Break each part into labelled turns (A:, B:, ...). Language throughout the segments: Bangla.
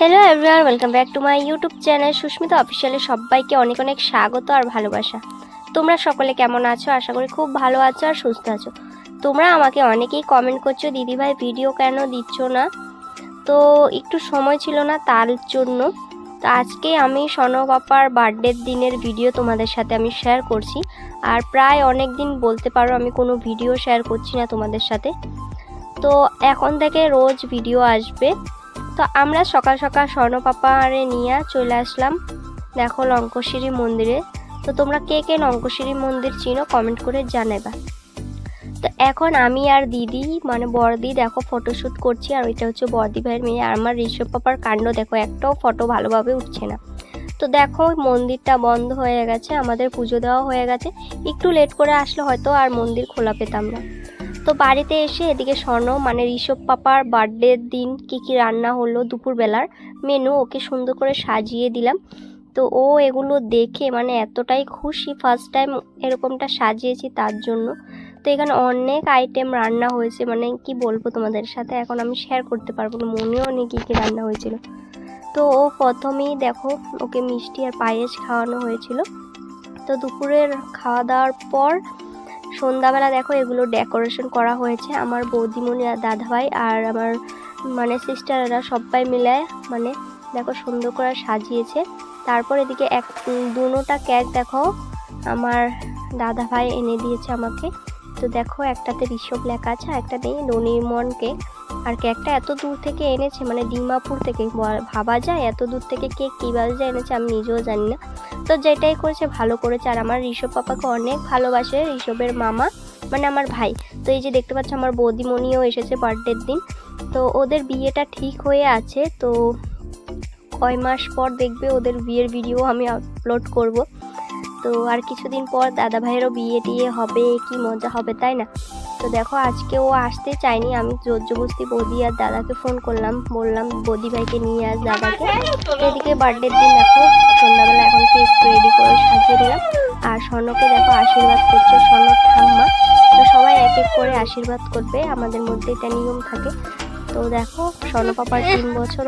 A: Hello everyone welcome back to my YouTube channel Susmita অফিসিয়ালে সবাইকে অনেক অনেক স্বাগত আর ভালোবাসা। তোমরা সকলে কেমন আছো? আশা করি খুব ভালো আছো আর সুস্থ আছো। তোমরা আমাকে অনেকেই কমেন্ট করছ দিদিভাই ভিডিও কেন দিচ্ছ না? তো একটু সময় ছিল না তার জন্য। তো আজকে আমি সনব বাপার বার্থডের দিনের ভিডিও তোমাদের সাথে আমি শেয়ার করছি। আর প্রায় অনেক দিন বলতে পারো আমি কোনো ভিডিও শেয়ার করছি না তোমাদের সাথে। তো এখন থেকে রোজ ভিডিও আসবে। তো আমরা সকাল সকাল স্বর্ণপাপারে নিয়ে চলে আসলাম। দেখো লঙ্কশিরি মন্দিরে। তো তোমরা কে কে লঙ্কশিরি মন্দির চিনো কমেন্ট করে জানাবা। তো এখন আমি আর দিদি মানে বড়দি, দেখো ফটোশ্যুট করছি আর ওইটা হচ্ছে বড়দি ভাইয়ের মেয়ে। আর আমার ঋষভ পাপার কাণ্ড দেখো, একটাও ফটো ভালোভাবে উঠছে না। তো দেখো মন্দিরটা বন্ধ হয়ে গেছে, আমাদের পুজো দেওয়া হয়ে গেছে। একটু লেট করে আসলে হয়তো আর মন্দির খোলা পেতাম না। তো বাড়িতে এসে এদিকে স্বর্ণ মানে ঋষভ পাপার বার্থডের দিন কি কি রান্না হলো দুপুরবেলার মেনু ওকে সুন্দর করে সাজিয়ে দিলাম। তো ও এগুলো দেখে মানে এতটাই খুশি ফার্স্ট টাইম এরকমটা সাজিয়েছি তার জন্য। তো এখানে অনেক আইটেম রান্না হয়েছে মানে কি বলব তোমাদের সাথে? এখন আমি শেয়ার করতে পারব মনেও নেই কী কী রান্না হয়েছিল। তো ও প্রথমেই দেখো ওকে মিষ্টি আর পায়েস খাওয়ানো হয়েছিল। তো দুপুরের খাওয়া দাওয়ার পর সন্ধ্যাবেলা দেখো এগুলো ডেকোরেশন করা হয়েছে আমার বৌদিমণি আর দাদাভাই আর আমার মানে সিস্টাররা সবাই মিলে মানে দেখো সুন্দর করে সাজিয়েছে। তারপর এদিকে এক দুটা কেক দেখো, আমার দাদাভাই এনে দিয়েছে আমাকে। তো দেখো একটাতে ঋষভ লেখা আছে একটা নেই ননিমন কেক আর কেকটা এত দূর থেকে এনেছে মানে ডিমাপুর থেকে। ভাবা যায় এত দূর থেকে কেক কীভাবে যে এনেছে আমি নিজেও জানি না। তো যেটাই করেছে, ভালো করেছে। আর আমার ঋষভ পাপাকে অনেক ভালোবাসে, ঋষভের মামা মানে আমার ভাই। তো এই যে দেখতে পাচ্ছ, আমার বৌদিমণিও এসেছে বার্থডের দিন। তো ওদের বিয়েটা ঠিক হয়ে আছে। তো কয় মাস পর দেখবে ওদের বিয়ের ভিডিও আমি আপলোড করব। তো আর কিছুদিন পর দাদা ভাইয়েরও বিয়ে টিয়ে হবে, কি মজা হবে, তাই না? তো দেখো আজকে ও আসতে চায়নি। আমি জোর জবস্তি বৌদি আর দাদাকে ফোন করলাম। বললাম বৌদি ভাইকে নিয়ে আস দাদাকে। এদিকে বার্থডের দিন দেখো সন্ধ্যাবেলা এখন কেক রেডি করে সাজিয়ে দিলাম। আর স্বর্ণকে দেখো আশীর্বাদ করছে স্বর্ণ ঠাম্মা। তো সবাই এক এক করে আশীর্বাদ করবে। আমাদের মধ্যে এটা নিয়ম থাকে তো দেখো স্বর্ণ পাপার তিন বছর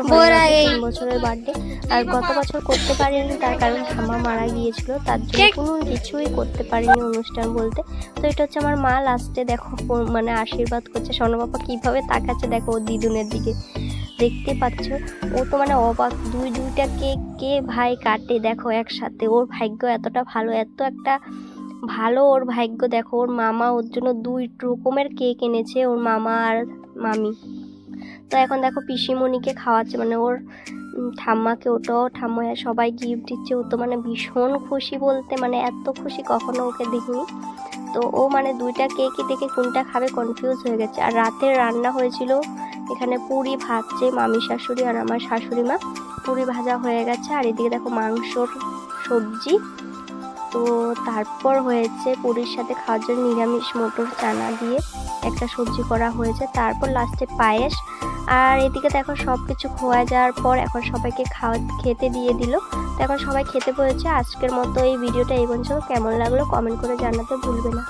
A: তিন বছরের বার্থডে আর গত বছর করতে পারিনি তার কারণ ঠাম্মা মারা গিয়েছিল তার জন্য কোনো কিছুই করতে পারিনি অনুষ্ঠান বলতে। তো এটা হচ্ছে আমার মা লাস্টে দেখো মানে আশীর্বাদ করছে স্বর্ণ পাপা কীভাবে তাকাচ্ছে দেখো ওর দিদুনের দিকে। দেখতে পাচ্ছ ও তো মানে অবাক দুই দুইটা কেক কে ভাই কাটে দেখো একসাথে। ওর ভাগ্য এতটা ভালো এত একটা ভালো ওর ভাগ্য দেখো। ওর মামা ওর জন্য দুই রকমের কেক এনেছে ওর মামা আর মামি। তো এখন দেখো পিসিমণিকে খাওয়াচ্ছে মানে ওর ঠাম্মাকে, ওটাও ঠাম্মা সবাই গিফট দিচ্ছে। ও তো মানে ভীষণ খুশি বলতে মানে এত খুশি কখনো ওকে দেখিনি। তো ও মানে দুইটা কেকই দেখে কোনটা খাবে কনফিউজ হয়ে গেছে। আর রাতের রান্না হয়েছিল এখানে পুরি ভাজছে মামি শাশুড়ি আর আমার শাশুড়ি মা পুরি ভাজা হয়ে গেছে। আর এদিকে দেখো মাংসর সবজি। তো তারপর হয়েছে পুরীর সাথে খাওয়ার জন্য নিরামিষ মোটর চানা দিয়ে একটা সবজি করা হয়েছে। তারপর লাস্টে পায়েস। আর এদিকে তো এখন সব কিছু খোয়া যাওয়ার পর এখন সবাইকে খাওয়া, খেতে দিয়ে দিল। তো এখন সবাই খেতে পেয়েছে আজকের মতো এই ভিডিওটা এই পর্যন্ত। কেমন লাগল কমেন্ট করে জানাতে ভুলবে না।